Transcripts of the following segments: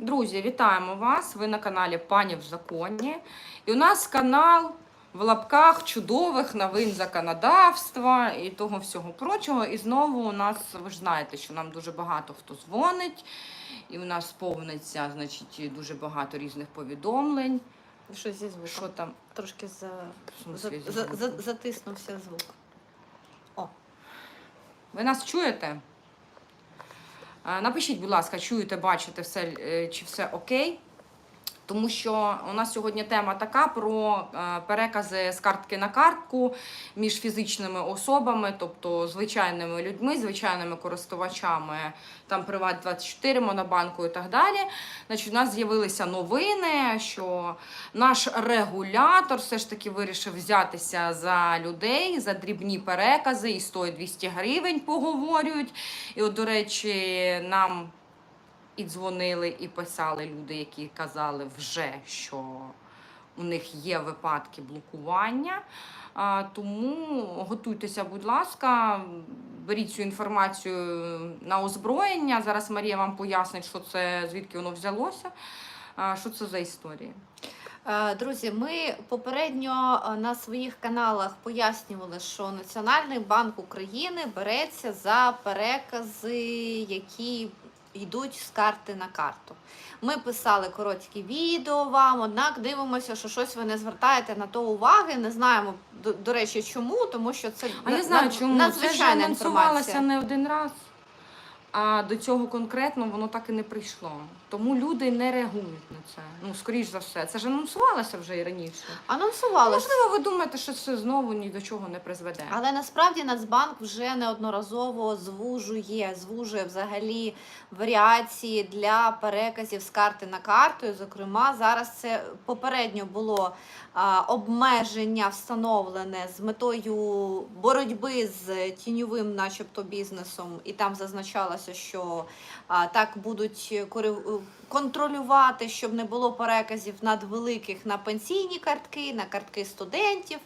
Друзі, вітаємо вас! Ви на каналі Пані в Законі. І у нас канал в лапках чудових новин законодавства і того всього прочого. І знову у нас, ви ж знаєте, що нам дуже багато хто дзвонить, і у нас повниться, значить, дуже багато різних повідомлень. Що зі звуком? Що там? Трошки за... За... За... За... затиснувся звук. Ви нас чуєте? Е, Напишіть, будь ласка, чуєте, бачите все, е, чи все окей. Тому що у нас сьогодні тема така про е, перекази з картки на картку між фізичними особами, тобто звичайними людьми, звичайними користувачами, там Приват 24 Монобанку і так далі. Значить, у нас з'явилися новини, що наш регулятор все ж таки вирішив взятися за людей, за дрібні перекази, і 100-200 гривень поговорюють. І от, до речі, нам і дзвонили, і писали люди, які казали вже, що у них є випадки блокування. Тому готуйтеся, будь ласка, беріть цю інформацію на озброєння. Зараз Марія вам пояснить, що це, звідки воно взялося. Що це за історії? Е, Друзі, ми попередньо е, на своїх каналах пояснювали, що Національний банк України береться за перекази, які йдуть з карти на карту. Ми писали короткі відео вам, однак дивимося, що щось ви не звертаєте на то уваги. Не знаємо, до, до речі, чому, тому що це А я знаю, на- чому це надзвичайна анонсувалося інформація. не один раз. А до цього конкретно воно так і не прийшло. Тому люди не реагують на це. Ну, скоріш за все, це ж анонсувалося вже і раніше. Анонсували. Можливо, ви думаєте, що це знову ні до чого не призведе. Але насправді Нацбанк вже неодноразово звужує, звужує взагалі варіації для переказів з карти на карту. І, зокрема, зараз це попередньо було а, обмеження встановлене з метою боротьби з тіньовим, начебто, бізнесом, і там зазначалося, що а, так будуть кориг- контролювати, щоб не було переказів надвеликих на пенсійні картки, на картки студентів.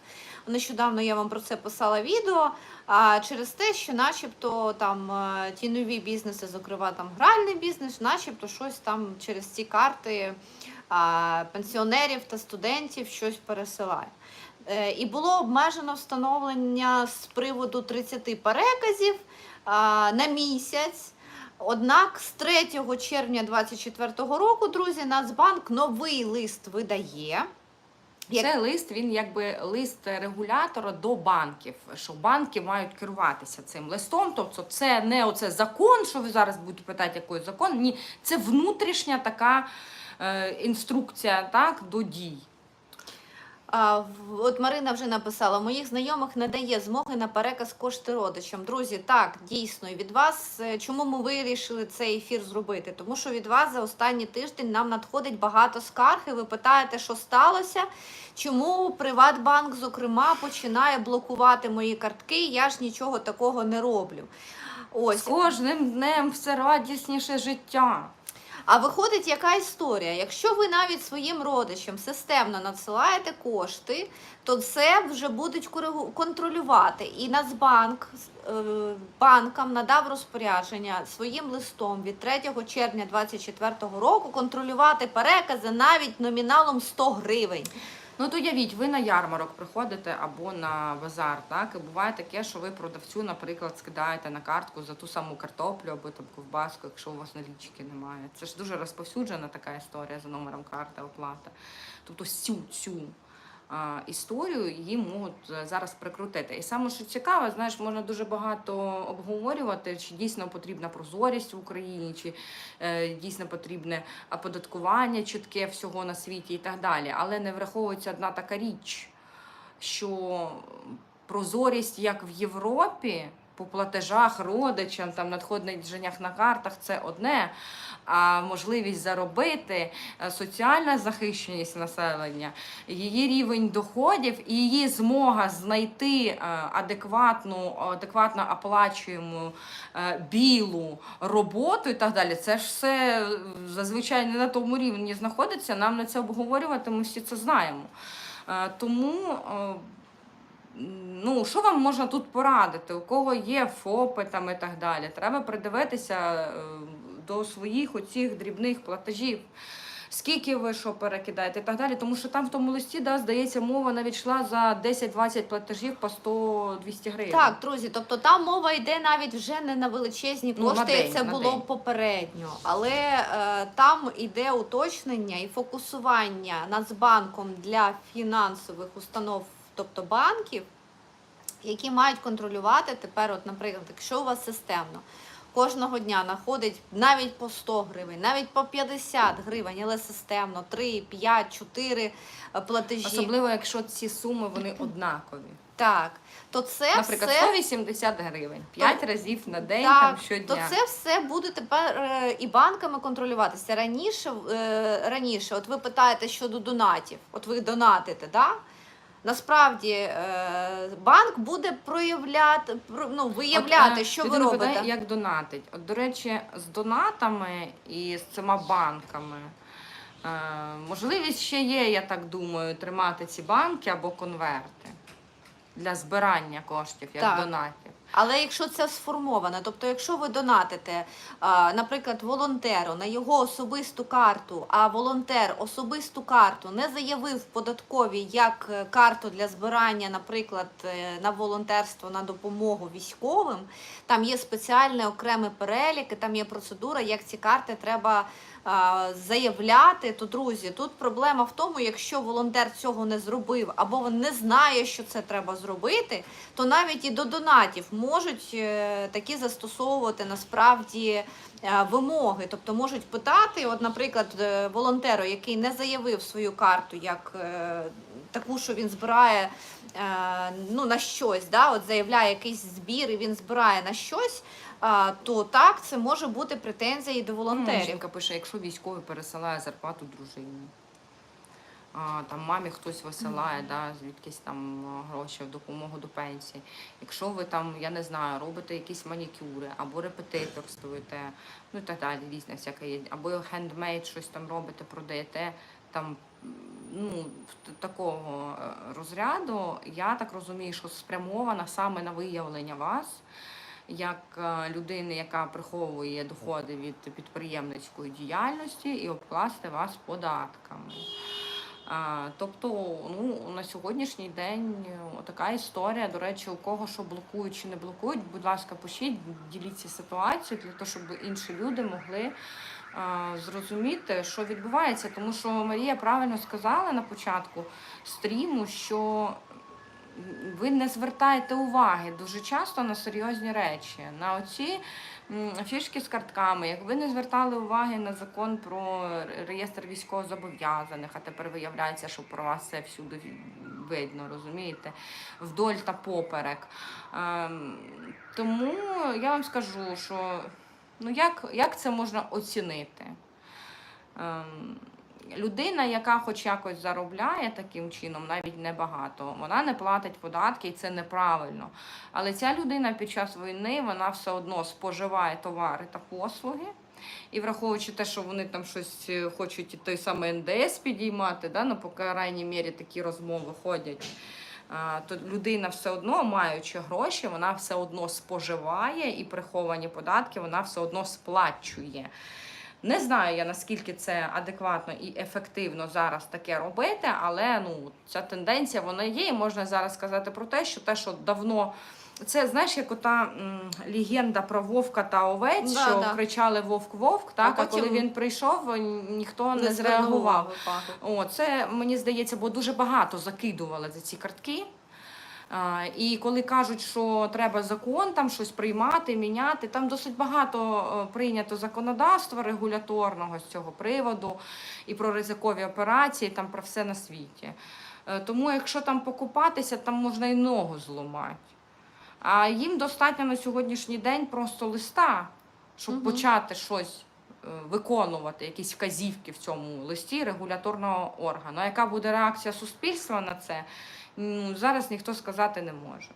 Нещодавно я вам про це писала відео. А через те, що, начебто, там е, тіньові бізнеси, зокрема там гральний бізнес, начебто щось там через ці карти а, пенсіонерів та студентів щось пересилає. Е, І було обмежено встановлення з приводу 30 переказів на місяць. Однак з 3 червня 2024 року, друзі, Нацбанк новий лист видає. Як- Це лист, він якби лист регулятора до банків, що банки мають керуватися цим листом. Тобто, це не оце закон, що ви зараз будете питати, який закон. Ні, це внутрішня така е, інструкція так, до дій. От Марина вже написала: моїх знайомих не дає змоги на переказ кошти родичам. Друзі, так дійсно від вас. е, Чому ми вирішили цей ефір зробити? Тому що від вас за останній тиждень нам надходить багато скарг. І ви питаєте, що сталося? Чому Приватбанк, зокрема, починає блокувати мої картки? Я ж нічого такого не роблю. Ось З кожним днем все радісніше життя. А виходить, яка історія? Якщо ви навіть своїм родичам системно надсилаєте кошти, то це вже будуть контролювати. І Нацбанк е, банкам надав розпорядження своїм листом від 3 червня 2024 року контролювати перекази навіть номіналом 100 гривень. Ну то уявіть, ви на ярмарок приходите або на базар, так? І буває таке, що ви продавцю, наприклад, скидаєте на картку за ту саму картоплю або там ковбаску, якщо у вас налічки немає. Це ж дуже розповсюджена така історія за номером карти оплата. Тобто сю-цю. Історію її можуть е, зараз прикрутити. І саме що цікаво, знаєш, можна дуже багато обговорювати, чи дійсно потрібна прозорість в Україні, чи е, дійсно потрібне оподаткування чітке всього на світі і так далі. Але не враховується одна така річ, що прозорість як в Європі. По платежах родичам, там надходженнях на картах це одне. А можливість заробити, е, соціальна захищеність населення, її рівень доходів і її змога знайти е, адекватну, адекватно оплачуємо е, білу роботу і так далі. Це ж все зазвичай не на тому рівні знаходиться. Нам на це обговорювати, ми всі це знаємо. Тому. Ну, що вам можна тут порадити? У кого є ФОПи там і так далі? Треба придивитися е, до своїх оцих дрібних платежів. Скільки ви що перекидаєте і так далі, тому що там в тому листі, да, здається, мова навіть йшла за 10-20 платежів по 100-200 гривень. Так, друзі, тобто там мова йде навіть вже не на величезні Ну, кошти, як день, це було день. попередньо, але е, там іде уточнення і фокусування Нацбанком для фінансових установ, тобто банків, які мають контролювати тепер, от, наприклад, якщо у вас системно. Кожного дня знаходить навіть по 100 гривень, навіть по 50 гривень, але системно 3, 5, 4 платежі. Особливо, якщо ці суми вони однакові. Так, то це Наприклад, все 180 гривень, 5 разів на день Так, там, щодня. то це все буде тепер е, і банками контролюватися. Раніше, е, раніше, от ви питаєте щодо донатів, от ви донатите, да? Насправді е, банк буде проявляти, про- ну, виявляти, От, е, що ви робите. питає, як донатить. От, до речі, з донатами і з цими банками. Е, можливість ще є, я так думаю, тримати ці банки або конверти для збирання коштів, як Так. донатів. Але якщо це сформовано, тобто, якщо ви донатите, наприклад, волонтеру на його особисту карту, а волонтер особисту карту не заявив податковій як е, карту для збирання, наприклад, е, на волонтерство на допомогу військовим, там є спеціальний окремий перелік, і там є процедура, як ці карти треба заявляти. То друзі, тут проблема в тому, якщо волонтер цього не зробив або він не знає, що це треба зробити, то навіть і до донатів можуть е, такі застосовувати насправді е, вимоги. Тобто можуть питати, от, наприклад, е, волонтеру, який не заявив свою карту як таку, що він збирає ну, на щось, да, от заявляє якийсь збір і він збирає на щось. То так, це може бути претензії до Ну, волонтерів. жінка пише, якщо військовий пересилає зарплату дружині. А, там мамі хтось висилає, да, звідкись там гроші в допомогу до пенсії. Якщо ви там, я не знаю, робите якісь манікюри або репетиторствуєте, ну і так далі, різне всяке є, або хендмейд щось там робите, продаєте там. Ну, такого е, розряду, я так розумію, що спрямована саме на виявлення вас, як е, людини, яка приховує доходи від підприємницької діяльності і обкласти вас податками. Тобто, ну на сьогоднішній день е, така історія. До речі, у кого що блокують чи не блокують, будь ласка, пишіть, діліться ситуацією для того, щоб інші люди могли а, зрозуміти, що відбувається. Тому що Марія правильно сказала на початку стріму, що ви не звертаєте уваги дуже часто на серйозні речі, на оці фішки з картками. Як ви не звертали уваги на закон про реєстр військовозобов'язаних, а тепер виявляється, що про вас це всюди видно, розумієте, вдоль та поперек. Ем, тому я вам скажу, що ну як, як це можна оцінити? Людина, яка хоч якось заробляє таким чином, навіть небагато, вона не платить податки, і це неправильно. Але ця людина під час війни вона все одно споживає товари та послуги. І враховуючи те, що вони там щось е, хочуть той самий НДС підіймати, да, ну, по крайній мірі такі розмови ходять. То людина все одно, маючи гроші, вона все одно споживає і приховані податки вона все одно сплачує. Не знаю я наскільки це адекватно і ефективно зараз таке робити, але ну ця тенденція вона є. І можна зараз сказати про те, що те, що давно. Це знаєш, як ота легенда про вовка та овець, Да, що да. кричали вовк-вовк, так а, потім коли він прийшов, ніхто не, звернув зреагував. О, це мені здається, бо дуже багато закидували за ці картки. І коли кажуть, що треба закон там щось приймати, міняти, там досить багато е, прийнято законодавства регуляторного з цього приводу, і про ризикові операції, там про все на світі. Е, Тому, якщо там покупатися, там можна і ногу зламати. А їм достатньо на сьогоднішній день просто листа, щоб Мгм. почати щось е, виконувати, якісь вказівки в цьому листі регуляторного органу. А яка буде реакція суспільства на це? Зараз ніхто сказати не може.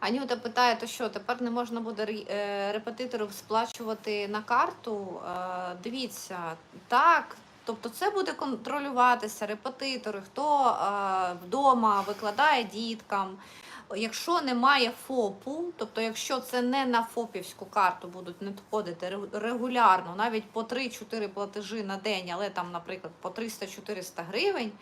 Анюта питає, то що тепер не можна буде е, репетиторів сплачувати на карту? Е, Дивіться, так, Тобто це буде контролюватися репетитори, хто е, вдома викладає діткам. Якщо немає ФОПу, тобто якщо це не на ФОПівську карту будуть надходити регулярно, навіть по 3-4 платежі на день, але там, наприклад, по 300-400 гривень,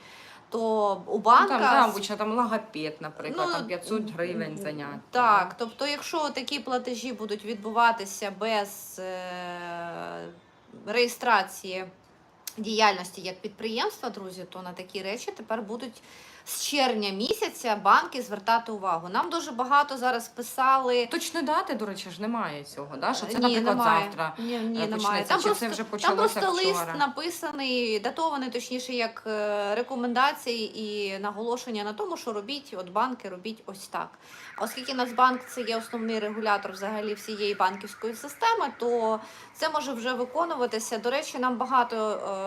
то у Ну, банка там, да, обычно там логопед, наприклад, Ну, там 500 гривень заняття. Так, тобто, якщо такі платежі будуть відбуватися без е, реєстрації діяльності як підприємства, друзі, то на такі речі тепер будуть з червня місяця банки звертати увагу. Нам дуже багато зараз писали. Точної дати, до речі, ж немає цього, да? що це, Ні, наприклад, немає. завтра. Ні, е, ні, немає. почнеться, Там чи просто, це вже там почалося просто лист вчора? написаний, датований, точніше, як е, рекомендації і наголошення на тому, що робіть, от банки робіть ось так. А Оскільки Нацбанк це є основний регулятор взагалі всієї банківської системи, то це може вже виконуватися. До речі, нам багато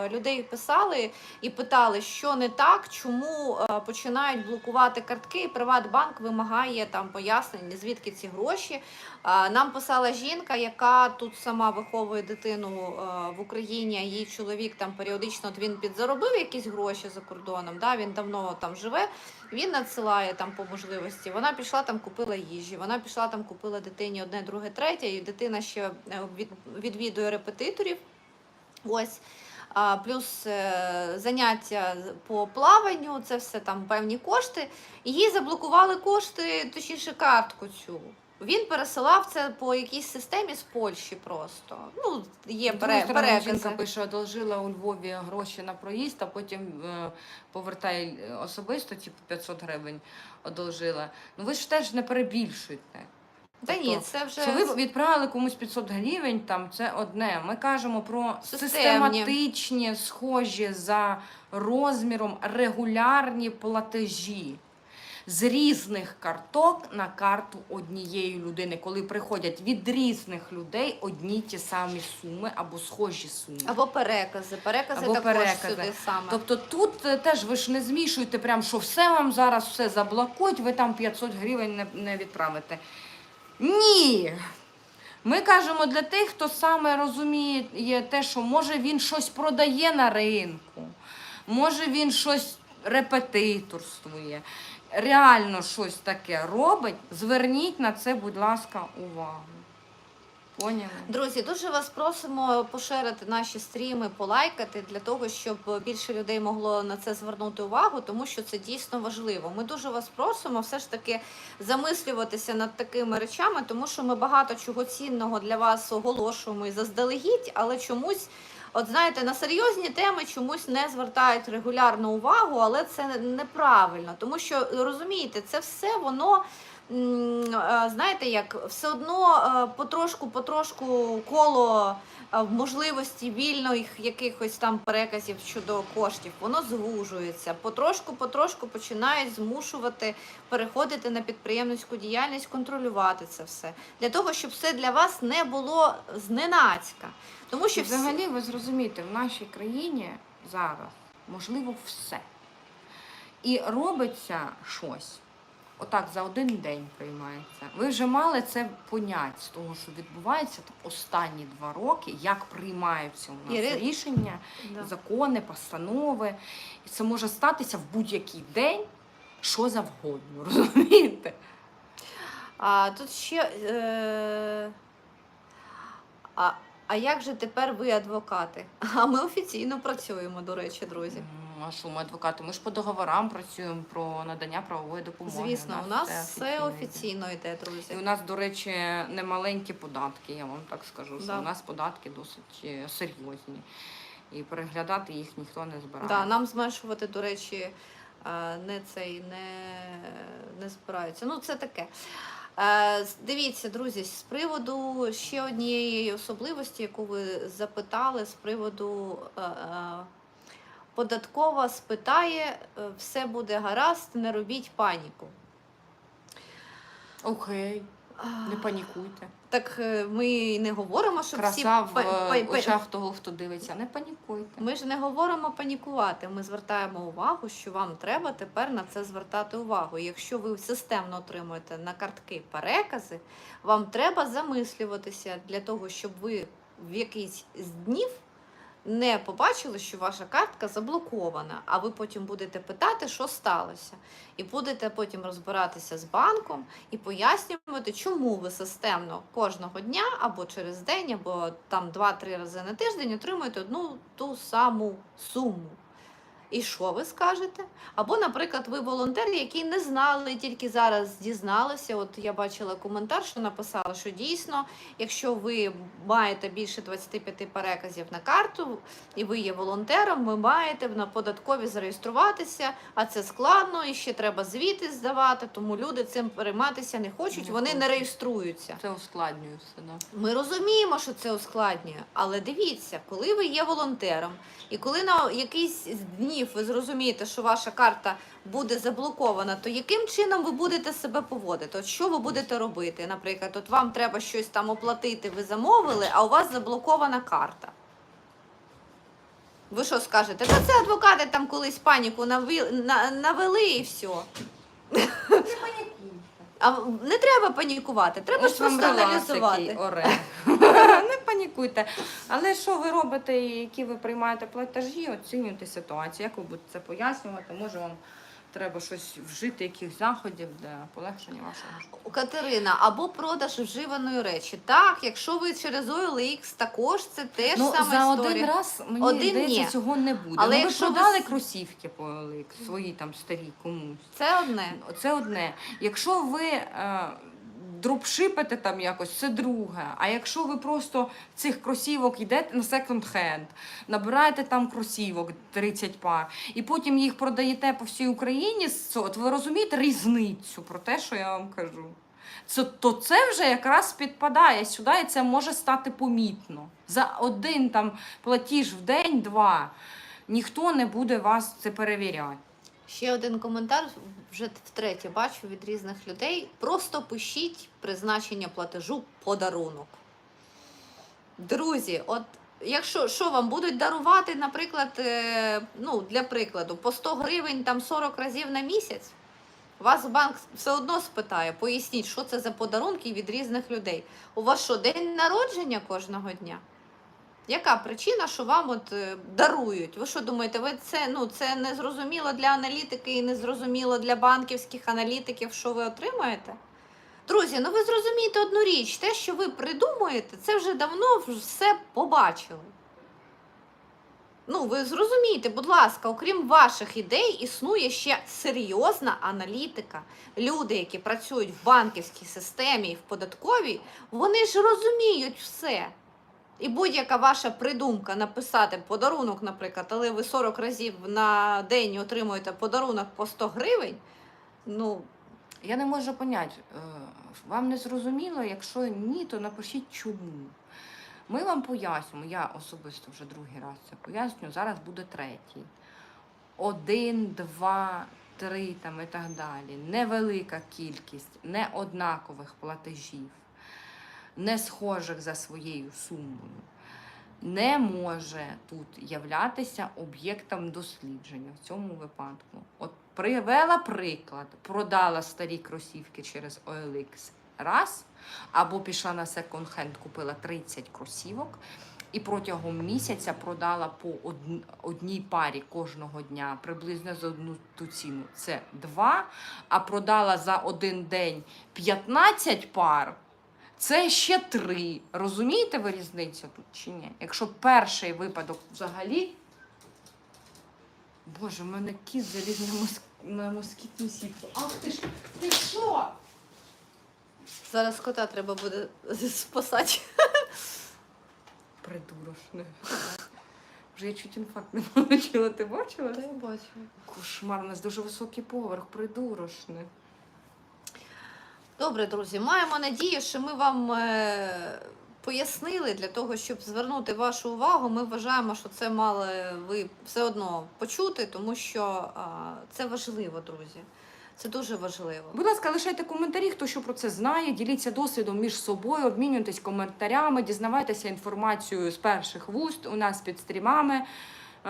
е, людей писали і питали, що не так, чому е, починають блокувати картки, і Приватбанк вимагає там пояснень, звідки ці гроші. Нам писала жінка, яка тут сама виховує дитину е, в Україні. Її чоловік там періодично от він підзаробив якісь гроші за кордоном. Да, він давно там живе. Він надсилає там по можливості. Вона пішла там, купила їжі. Вона пішла там, купила дитині одне, друге, третє. І дитина ще е, відвідує репетиторів. Ось. А, плюс е, заняття по плаванню, це все там певні кошти. Їй заблокували кошти, точніше, картку цю. Він пересилав це по якійсь системі з Польщі просто. Ну, є пере, перекази. жінка пише, одолжила у Львові гроші на проїзд, а потім е, повертає е, особисто, типу 500 гривень одолжила. Ну ви ж теж не перебільшуйте. Та ні, Тобто, це вже Що ви відправили комусь 500 гривень, там це одне. Ми кажемо про Системні. систематичні, схожі за розміром регулярні платежі. З різних карток на карту однієї людини, коли приходять від різних людей одні ті самі суми або схожі суми. або перекази. Перекази Або також перекази. сюди саме. Тобто тут е, теж ви ж не змішуєте, прям, що все вам зараз все заблокують, ви там 500 гривень не, не відправите. Ні. Ми кажемо для тих, хто саме розуміє те, що може він щось продає на ринку, може він щось репетиторствує, реально щось таке робить. Зверніть на це, будь ласка, увагу. Поняли? Друзі, дуже вас просимо поширити наші стріми, полайкати для того, щоб більше людей могло на це звернути увагу, тому що це дійсно важливо. Ми дуже вас просимо все ж таки замислюватися над такими речами, тому що ми багато чого цінного для вас оголошуємо і заздалегідь, але чомусь. От знаєте, на серйозні теми чомусь не звертають регулярну увагу, але це неправильно, тому що розумієте, це все воно знаєте, як все одно е, потрошку, потрошку коло е, можливості вільних якихось там переказів щодо коштів, воно звужується. Потрошку, потрошку починають змушувати переходити на підприємницьку діяльність, контролювати це все для того, щоб все для вас не було зненацька. Тому що взагалі ви зрозумієте, в нашій країні зараз можливо все. І робиться щось. Отак за один день приймається. Ви вже мали це понять з того, що відбувається там останні два роки, як приймаються у нас Іри- рішення, Да. закони, постанови. І це може статися в будь-який день, що завгодно. Розумієте? А тут ще. Е... А, а як же тепер ви адвокати? А ми офіційно працюємо, до речі, друзі. А що ми адвокати? Ми ж по договорам працюємо про надання правової допомоги. Звісно, у нас все офіційно йде, І друзі. у нас, до речі, не маленькі податки, я вам так скажу, що Да. у нас податки досить е, серйозні. І переглядати їх ніхто не збирає. Да, нам зменшувати, до речі, е, не цей не, не збираються. Ну, це таке. Е, Дивіться, друзі, з приводу ще однієї особливості, яку ви запитали, з приводу податкова спитає, е, все буде гаразд, не робіть паніку. Окей, не панікуйте. Так е, ми не говоримо, що всі Краса в па- па- е, очах того, хто дивиться, не панікуйте. Ми ж не говоримо панікувати. Ми звертаємо увагу, що вам треба тепер на це звертати увагу. Якщо ви системно отримуєте на картки перекази, вам треба замислюватися для того, щоб ви в якийсь з днів не побачили, що ваша картка заблокована, а ви потім будете питати, що сталося. І будете потім розбиратися з банком і пояснювати, чому ви системно кожного дня або через день, або там 2-3 рази на тиждень отримуєте одну ту саму суму. І що ви скажете? Або, наприклад, ви волонтер, який не знали, тільки зараз дізналися. От я бачила коментар, що написала, що дійсно, якщо ви маєте більше 25 переказів на карту і ви є волонтером, ви маєте на податкові зареєструватися, а це складно і ще треба звіти здавати, тому люди цим перейматися не хочуть, вони не реєструються. Це ускладнює все. Да? Ми розуміємо, що це ускладнює, але дивіться, коли ви є волонтером, і коли на якийсь з днів ви зрозумієте, що ваша карта буде заблокована, то яким чином ви будете себе поводити? От що ви будете робити? Наприклад, от вам треба щось там оплатити, ви замовили, а у вас заблокована карта. Ви що скажете? Та це адвокати там колись паніку навели і все. А не треба панікувати, треба ж просто аналізувати. Не панікуйте. Але що ви робите, і які ви приймаєте платежі, оцінюйте ситуацію. Як ви будете це пояснювати? Може вам треба щось вжити, якихось заходів для полегшення вашого життя. Катерина, або продаж вживаної речі. Так, якщо ви через OLX, також це теж Ну, сама за історія. один раз мені Один здається, ні. цього не буде. Але ну, якщо ви ви продали с- кросівки по OLX, свої там старі комусь. Це одне. Це одне. Якщо ви е, дропшипите там якось, це друге. А якщо ви просто цих кросівок йдете на секонд-хенд, набираєте там кросівок 30 пар, і потім їх продаєте по всій Україні, от ви розумієте різницю про те, що я вам кажу. Це, то це вже якраз підпадає сюди, і це може стати помітно. За один там платіж в день, два. Ніхто не буде вас це перевіряти. Ще один коментар, вже втретє бачу від різних людей. Просто пишіть призначення платежу подарунок. Друзі, от якщо що вам будуть дарувати, наприклад, е, ну, для прикладу, по 100 гривень там 40 разів на місяць, вас банк все одно спитає, поясніть, що це за подарунки від різних людей. У вас що, день народження кожного дня? Яка причина, що вам от е, дарують? Ви що думаєте, ви це ну це не зрозуміло для аналітики і не зрозуміло для банківських аналітиків, що ви отримаєте? Друзі, ну ви зрозумієте одну річ, те, що ви придумуєте, це вже давно все побачили. Ну, ви зрозумієте, будь ласка, окрім ваших ідей, існує ще серйозна аналітика. Люди, які працюють в банківській системі і в податковій, вони ж розуміють все. І будь-яка ваша придумка написати подарунок, наприклад, але ви 40 разів на день отримуєте подарунок по 100 гривень. Ну, Я не можу поняти, е, вам не зрозуміло, якщо ні, то напишіть чому. Ми вам пояснюємо, я особисто вже другий раз це пояснюю, зараз буде третій. Один, два, три там і так далі. Невелика кількість неоднакових платежів, не схожих за своєю сумою, не може тут являтися об'єктом дослідження в цьому випадку. От привела приклад, продала старі кросівки через OLX раз, або пішла на секонд-хенд, купила 30 кросівок. І протягом місяця продала по одній парі кожного дня приблизно за одну ту ціну. Це два. А продала за один день 15 пар. Це ще три. Розумієте ви різницю тут чи ні? Якщо перший випадок взагалі. Боже, в мене кіт заліз на, моск... на москітну сітку. Ах ти ж, ти що? зараз кота треба буде спасати. Придурошне. Вже я чуть інфаркт не отримала. Ти бачила? я бачу. Кошмар, у нас дуже високий поверх, придурошне. Добре, друзі, маємо надію, що ми вам е, пояснили для того, щоб звернути вашу увагу. Ми вважаємо, що це мали ви все одно почути, тому що це важливо, друзі. Це дуже важливо. Будь ласка, лишайте коментарі, хто що про це знає. Діліться досвідом між собою, обмінюйтесь коментарями, дізнавайтеся інформацією з перших вуст у нас під стрімами.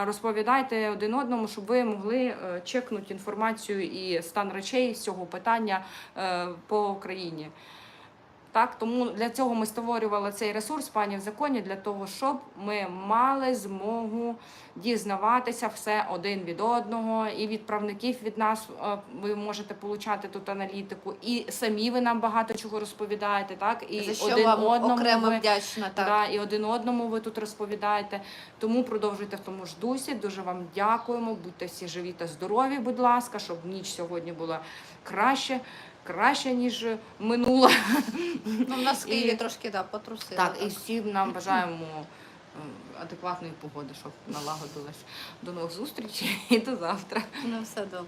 Розповідайте один одному, щоб ви могли е, чекнути інформацію і стан речей з цього питання е, по Україні. Так, тому для цього ми створювали цей ресурс пані в законі для того, щоб ми мали змогу дізнаватися все один від одного, і відправників від нас е, ви можете получати тут аналітику, і самі ви нам багато чого розповідаєте, так і За що один вам одному окремо ви, вдячна. Так. Да, і один одному ви тут розповідаєте. Тому продовжуйте в тому ж дусі. Дуже вам дякуємо. Будьте всі живі та здорові, будь ласка, щоб ніч сьогодні була краще, краще ніж минула. Ну, в нас в І- Києві трошки да, потрусили. Так, і всім нам бажаємо е, адекватної погоди, щоб налагодилась. До нових зустрічей і до завтра. Ну, все добре.